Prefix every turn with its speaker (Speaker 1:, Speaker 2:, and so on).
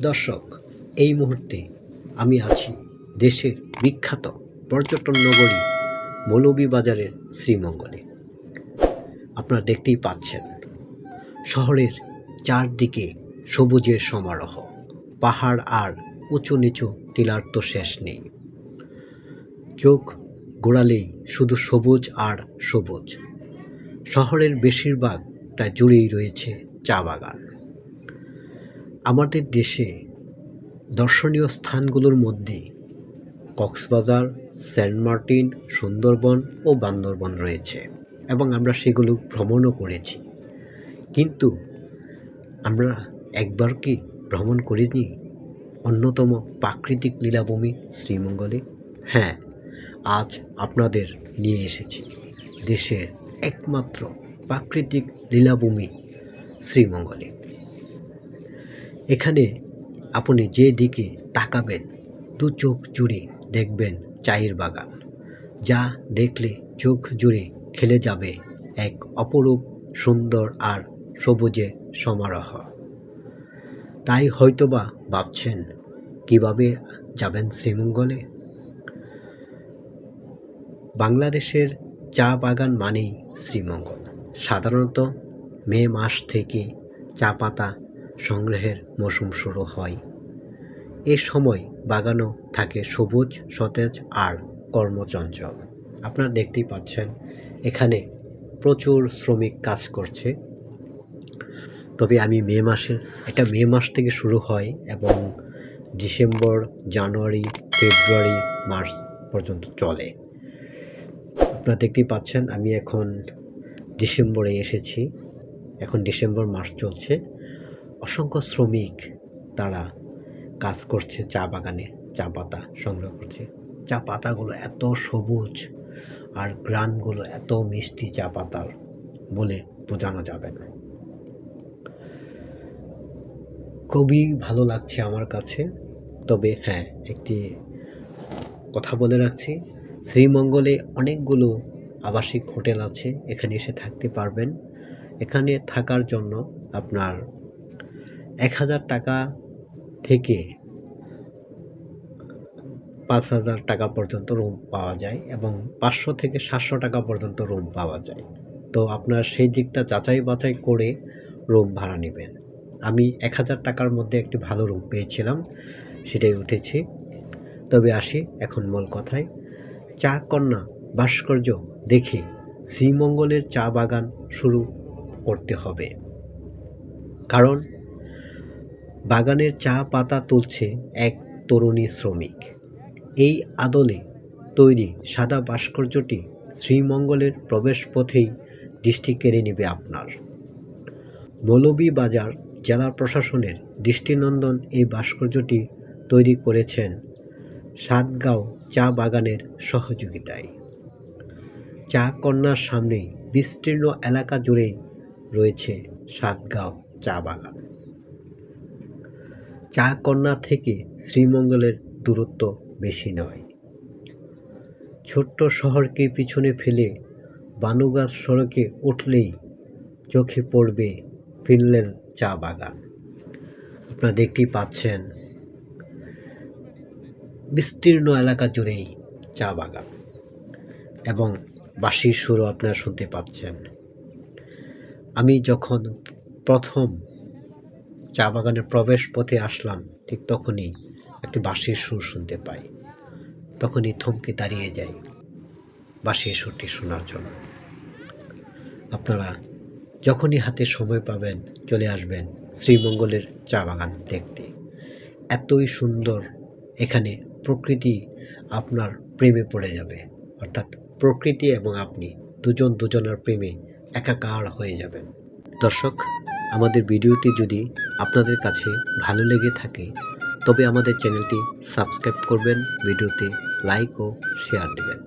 Speaker 1: দর্শক, এই মুহূর্তে আমি আছি দেশের বিখ্যাত পর্যটন নগরী মৌলভীবাজারের শ্রীমঙ্গলে। আপনারা দেখতেই পাচ্ছেন, শহরের চারদিকে সবুজের সমারোহ, পাহাড় আর উঁচু নিচু টিলার তো শেষ নেই। চোখ গোড়ালেই শুধু সবুজ আর সবুজ। শহরের বেশিরভাগ বেশিরভাগটা জুড়েই রয়েছে চা বাগান। আমাদের দেশে দর্শনীয় স্থানগুলোর মধ্যে কক্সবাজার, সেন্ট মার্টিন, সুন্দরবন ও বান্দরবন রয়েছে এবং আমরা সেগুলো ভ্রমণও করেছি। কিন্তু আমরা একবার কি ভ্রমণ করিনি? অন্যতম প্রাকৃতিক লীলাভূমি শ্রীমঙ্গলে? হ্যাঁ আজ আপনাদের নিয়ে এসেছি দেশের একমাত্র প্রাকৃতিক লীলাভূমি শ্রীমঙ্গলে। এখানে আপনি যে দিকে তাকাবেন, দু চোখ জুড়ে দেখবেন চায়ের বাগান। যা দেখলে চোখ জুড়ে খেলে যাবে এক অপরূপ, সুন্দর আর সবুজে সমারোহ। তাই হয়তোবা ভাবছেন, কীভাবে যাবেন শ্রীমঙ্গলে? বাংলাদেশের চা বাগান মানেই শ্রীমঙ্গল। সাধারণত মে মাস থেকে চা পাতা সংগ্রহের মৌসুম শুরু হয়। এ সময় বাগানও থাকে সবুজ, সতেজ আর কর্মচঞ্চল। আপনারা দেখতেই পাচ্ছেন, এখানে প্রচুর শ্রমিক কাজ করছে। তবে আমি মে মাসে এটা মে মাস থেকে শুরু হয় এবং ডিসেম্বর, জানুয়ারি, ফেব্রুয়ারি, মার্চ পর্যন্ত চলে। আপনারা দেখতেই পাচ্ছেন, আমি এখন ডিসেম্বরে এসেছি। এখন ডিসেম্বর মাস চলছে। অসংখ্য শ্রমিক তারা কাজ করছে, চা বাগানে চা পাতা সংগ্রহ করছে। চা পাতাগুলো এত সবুজ আর গ্রানগুলো এত মিষ্টি চা পাতার বলে বোঝানো যাবে না। খুবই ভালো লাগছে আমার কাছে। তবে হ্যাঁ একটি কথা বলে রাখছি, শ্রীমঙ্গলে অনেকগুলো আবাসিক হোটেল আছে, এখানে এসে থাকতে পারবেন। এখানে থাকার জন্য আপনার এক হাজার টাকা থেকে পাঁচ হাজার টাকা পর্যন্ত রুম পাওয়া যায় এবং পাঁচশো থেকে সাতশো টাকা পর্যন্ত রুম পাওয়া যায়। তো আপনার সেই দিকটা যাচাই বাছাই করে রুম ভাড়া নেবেন। আমি এক হাজার টাকার মধ্যে একটি ভালো রুম পেয়েছিলাম, সেটাই উঠেছি। তবে আসি এখন মূল কথায়। চা কন্যা ভাস্কর্য দেখে শ্রীমঙ্গলের চা বাগান শুরু করতে হবে। কারণ বাগানের চা পাতা তুলছে এক তরুণী শ্রমিক। এই আদলে তৈরি সাদা ভাস্কর্যটি শ্রীমঙ্গলের প্রবেশ পথেই দৃষ্টি কেড়ে নেবে আপনার। মৌলভীবাজার জেলা প্রশাসনের দৃষ্টিনন্দন এই ভাস্কর্যটি তৈরি করেছেন সাতগাঁও চা বাগানের সহযোগিতায়। চা কন্যার সামনেই বিস্তীর্ণ এলাকা জুড়েই রয়েছে সাতগাঁও চা বাগান। চা কন্যা থেকে শ্রীমঙ্গলের দূরত্ব বেশি নয়। ছোট্ট শহরকে পিছনে ফেলে বানুগাছ সড়কে উঠলেই চোখে পড়বে ফিনল্যান্ড চা বাগান। আপনারা দেখতেই পাচ্ছেন, বিস্তীর্ণ এলাকা জুড়েই চা বাগান এবং বাঁশির সুরও আপনারা শুনতে পাচ্ছেন। আমি যখন প্রথম চা বাগানের প্রবেশ পথে আসলাম, ঠিক তখনই একটি বাঁশির সুর শুনতে পাই। তখনই থমকে দাঁড়িয়ে যাই বাঁশির সুরটি শোনার জন্য। আপনারা যখনই হাতে সময় পাবেন চলে আসবেন শ্রীমঙ্গলের চা বাগান দেখতে। এতই সুন্দর এখানে প্রকৃতি আপনার প্রেমে পড়ে যাবে। অর্থাৎ প্রকৃতি এবং আপনি দুজন দুজনের প্রেমে একাকার হয়ে যাবেন। দর্শক, আমাদের ভিডিওটি যদি আপনাদের কাছে ভালো লেগে থাকে, তবে আমাদের চ্যানেলটি সাবস্ক্রাইব করবেন, ভিডিওতে লাইক ও শেয়ার দেবেন।